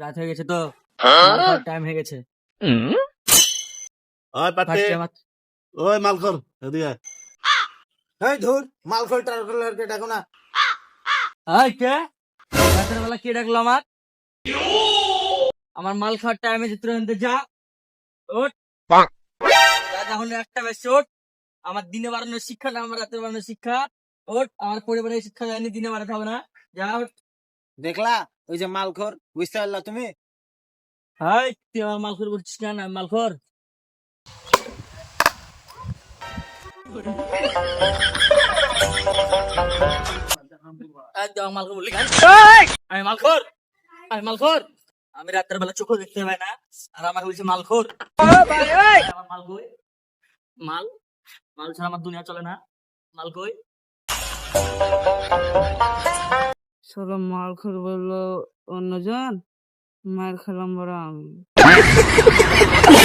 রাত হয়ে গেছে তো। টাইম হয়ে গেছে। ওই পাতে আমার। ওই মালকর এদিকে এই ধুর টালখোলকে ডাকো না। এই কে? রাতের বেলা কে ডাকলো আমার? আমার মাল খাওয়ার টাইমে চিত্র আনতে যা। রাত এখন একটা বেশি ওঠ আমার দিনে বাড়ানোর শিক্ষা না আমার রাতে বাড়ানোর শিক্ষা। ওঠ আমার পরিবারের শিক্ষা জানি দিনে বাড়াতে হবে না। যা ওঠ দেখলা? ওই যে মালখোর বুঝতে পারলা তুমি? হাই তুই আমার মালখোর বলছিস না না মালখোর? আমি মালখোর আমি মালখোর। আমি রাতের বেলা চোখও দেখতে পাই না আর আমার বলছে মালখোর। মাল কই? মাল? মাল ছাড়া আমার দুনিয়া চলে না। মাল কই? সব মালখোর বলল অন্যজন? মার খেলাম বড় আমি